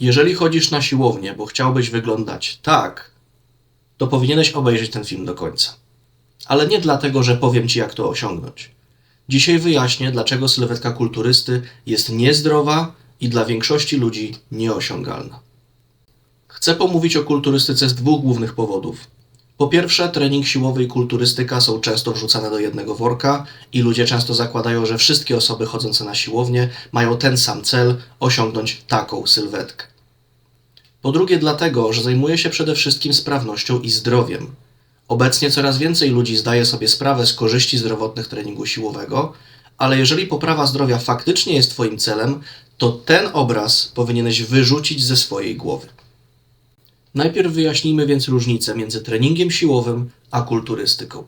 Jeżeli chodzisz na siłownię, bo chciałbyś wyglądać tak, to powinieneś obejrzeć ten film do końca. Ale nie dlatego, że powiem ci, jak to osiągnąć. Dzisiaj wyjaśnię, dlaczego sylwetka kulturysty jest niezdrowa i dla większości ludzi nieosiągalna. Chcę pomówić o kulturystyce z dwóch głównych powodów. Po pierwsze, trening siłowy i kulturystyka są często wrzucane do jednego worka i ludzie często zakładają, że wszystkie osoby chodzące na siłownię mają ten sam cel osiągnąć taką sylwetkę. Po drugie, dlatego, że zajmuje się przede wszystkim sprawnością i zdrowiem. Obecnie coraz więcej ludzi zdaje sobie sprawę z korzyści zdrowotnych treningu siłowego, ale jeżeli poprawa zdrowia faktycznie jest Twoim celem, to ten obraz powinieneś wyrzucić ze swojej głowy. Najpierw wyjaśnijmy więc różnicę między treningiem siłowym a kulturystyką.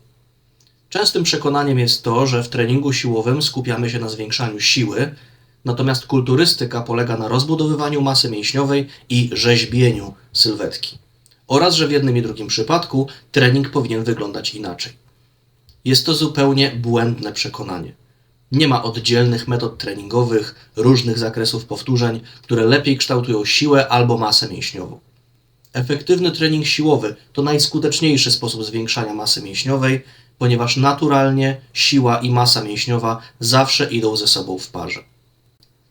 Częstym przekonaniem jest to, że w treningu siłowym skupiamy się na zwiększaniu siły, natomiast kulturystyka polega na rozbudowywaniu masy mięśniowej i rzeźbieniu sylwetki. Oraz, że w jednym i drugim przypadku trening powinien wyglądać inaczej. Jest to zupełnie błędne przekonanie. Nie ma oddzielnych metod treningowych, różnych zakresów powtórzeń, które lepiej kształtują siłę albo masę mięśniową. Efektywny trening siłowy to najskuteczniejszy sposób zwiększania masy mięśniowej, ponieważ naturalnie siła i masa mięśniowa zawsze idą ze sobą w parze.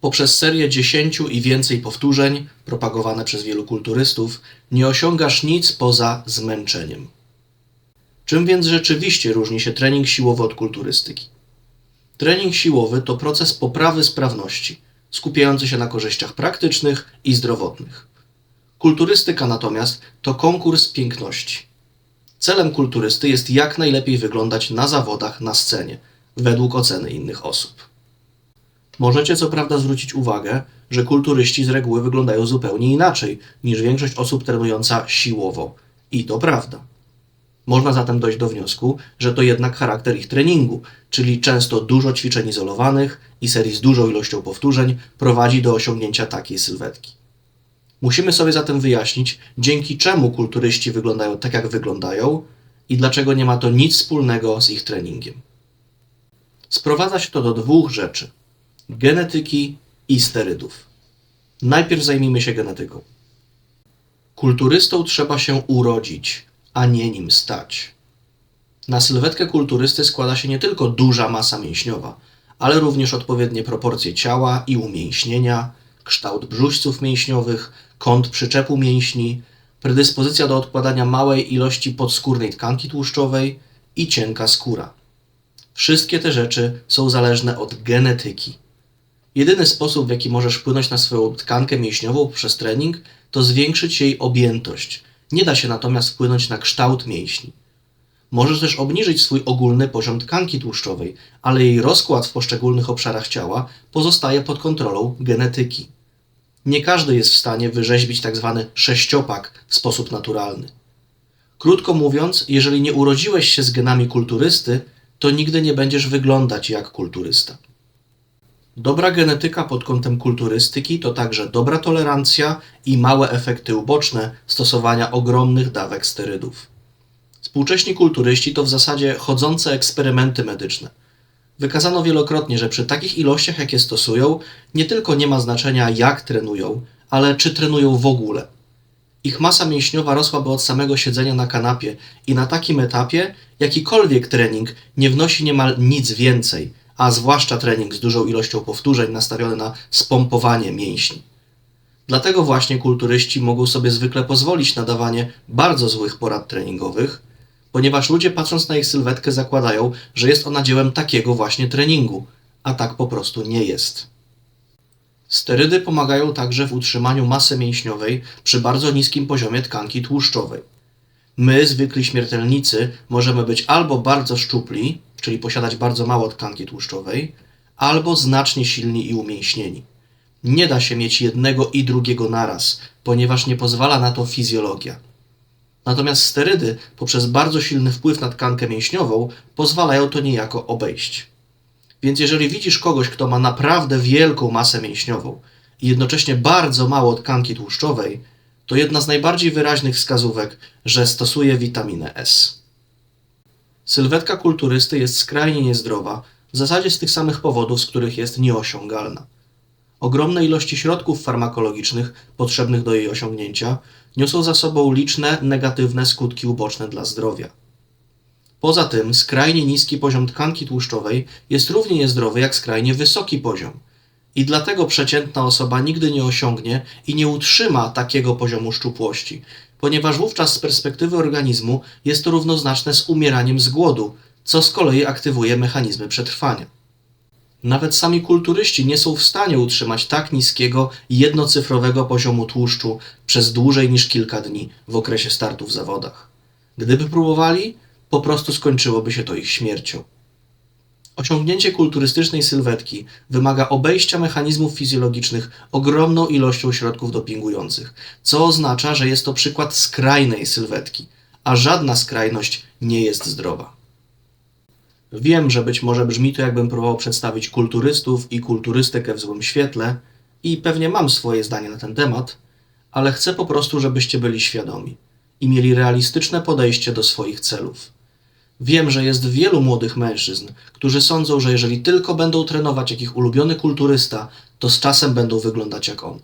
Poprzez serię 10 i więcej powtórzeń, propagowane przez wielu kulturystów, nie osiągasz nic poza zmęczeniem. Czym więc rzeczywiście różni się trening siłowy od kulturystyki? Trening siłowy to proces poprawy sprawności, skupiający się na korzyściach praktycznych i zdrowotnych. Kulturystyka natomiast to konkurs piękności. Celem kulturysty jest jak najlepiej wyglądać na zawodach na scenie, według oceny innych osób. Możecie co prawda zwrócić uwagę, że kulturyści z reguły wyglądają zupełnie inaczej niż większość osób trenująca siłowo. I to prawda. Można zatem dojść do wniosku, że to jednak charakter ich treningu, czyli często dużo ćwiczeń izolowanych i serii z dużą ilością powtórzeń prowadzi do osiągnięcia takiej sylwetki. Musimy sobie zatem wyjaśnić, dzięki czemu kulturyści wyglądają tak, jak wyglądają i dlaczego nie ma to nic wspólnego z ich treningiem. Sprowadza się to do dwóch rzeczy: genetyki i sterydów. Najpierw zajmijmy się genetyką. Kulturystą trzeba się urodzić, a nie nim stać. Na sylwetkę kulturysty składa się nie tylko duża masa mięśniowa, ale również odpowiednie proporcje ciała i umięśnienia, kształt brzuszców mięśniowych, kąt przyczepu mięśni, predyspozycja do odkładania małej ilości podskórnej tkanki tłuszczowej i cienka skóra. Wszystkie te rzeczy są zależne od genetyki. Jedyny sposób, w jaki możesz wpłynąć na swoją tkankę mięśniową przez trening, to zwiększyć jej objętość. Nie da się natomiast wpłynąć na kształt mięśni. Możesz też obniżyć swój ogólny poziom tkanki tłuszczowej, ale jej rozkład w poszczególnych obszarach ciała pozostaje pod kontrolą genetyki. Nie każdy jest w stanie wyrzeźbić tzw. Tak sześciopak w sposób naturalny. Krótko mówiąc, jeżeli nie urodziłeś się z genami kulturysty, to nigdy nie będziesz wyglądać jak kulturysta. Dobra genetyka pod kątem kulturystyki to także dobra tolerancja i małe efekty uboczne stosowania ogromnych dawek sterydów. Współcześni kulturyści to w zasadzie chodzące eksperymenty medyczne. Wykazano wielokrotnie, że przy takich ilościach, jakie stosują, nie tylko nie ma znaczenia, jak trenują, ale czy trenują w ogóle. Ich masa mięśniowa rosłaby od samego siedzenia na kanapie i na takim etapie jakikolwiek trening nie wnosi niemal nic więcej, a zwłaszcza trening z dużą ilością powtórzeń nastawiony na spompowanie mięśni. Dlatego właśnie kulturyści mogą sobie zwykle pozwolić na dawanie bardzo złych porad treningowych, ponieważ ludzie patrząc na ich sylwetkę zakładają, że jest ona dziełem takiego właśnie treningu, a tak po prostu nie jest. Sterydy pomagają także w utrzymaniu masy mięśniowej przy bardzo niskim poziomie tkanki tłuszczowej. My, zwykli śmiertelnicy, możemy być albo bardzo szczupli, czyli posiadać bardzo mało tkanki tłuszczowej, albo znacznie silni i umięśnieni. Nie da się mieć jednego i drugiego naraz, ponieważ nie pozwala na to fizjologia. Natomiast sterydy, poprzez bardzo silny wpływ na tkankę mięśniową, pozwalają to niejako obejść. Więc jeżeli widzisz kogoś, kto ma naprawdę wielką masę mięśniową i jednocześnie bardzo mało tkanki tłuszczowej, to jedna z najbardziej wyraźnych wskazówek, że stosuje witaminę S. Sylwetka kulturysty jest skrajnie niezdrowa, w zasadzie z tych samych powodów, z których jest nieosiągalna. ogromne ilości środków farmakologicznych potrzebnych do jej osiągnięcia niosą za sobą liczne negatywne skutki uboczne dla zdrowia. Poza tym skrajnie niski poziom tkanki tłuszczowej jest równie niezdrowy jak skrajnie wysoki poziom. I dlatego przeciętna osoba nigdy nie osiągnie i nie utrzyma takiego poziomu szczupłości, ponieważ wówczas z perspektywy organizmu jest to równoznaczne z umieraniem z głodu, co z kolei aktywuje mechanizmy przetrwania. Nawet sami kulturyści nie są w stanie utrzymać tak niskiego, jednocyfrowego poziomu tłuszczu przez dłużej niż kilka dni w okresie startu w zawodach. Gdyby próbowali, po prostu skończyłoby się to ich śmiercią. Osiągnięcie kulturystycznej sylwetki wymaga obejścia mechanizmów fizjologicznych ogromną ilością środków dopingujących, co oznacza, że jest to przykład skrajnej sylwetki, a żadna skrajność nie jest zdrowa. Wiem, że być może brzmi to, jakbym próbował przedstawić kulturystów i kulturystykę w złym świetle, i pewnie mam swoje zdanie na ten temat, ale chcę po prostu, żebyście byli świadomi i mieli realistyczne podejście do swoich celów. Wiem, że jest wielu młodych mężczyzn, którzy sądzą, że jeżeli tylko będą trenować jak ich ulubiony kulturysta, to z czasem będą wyglądać jak on.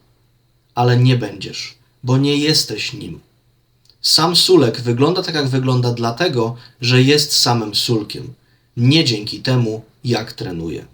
Ale nie będziesz, bo nie jesteś nim. Sam Sulek wygląda tak, jak wygląda, dlatego, że jest samym Sulkiem, nie dzięki temu, jak trenuje.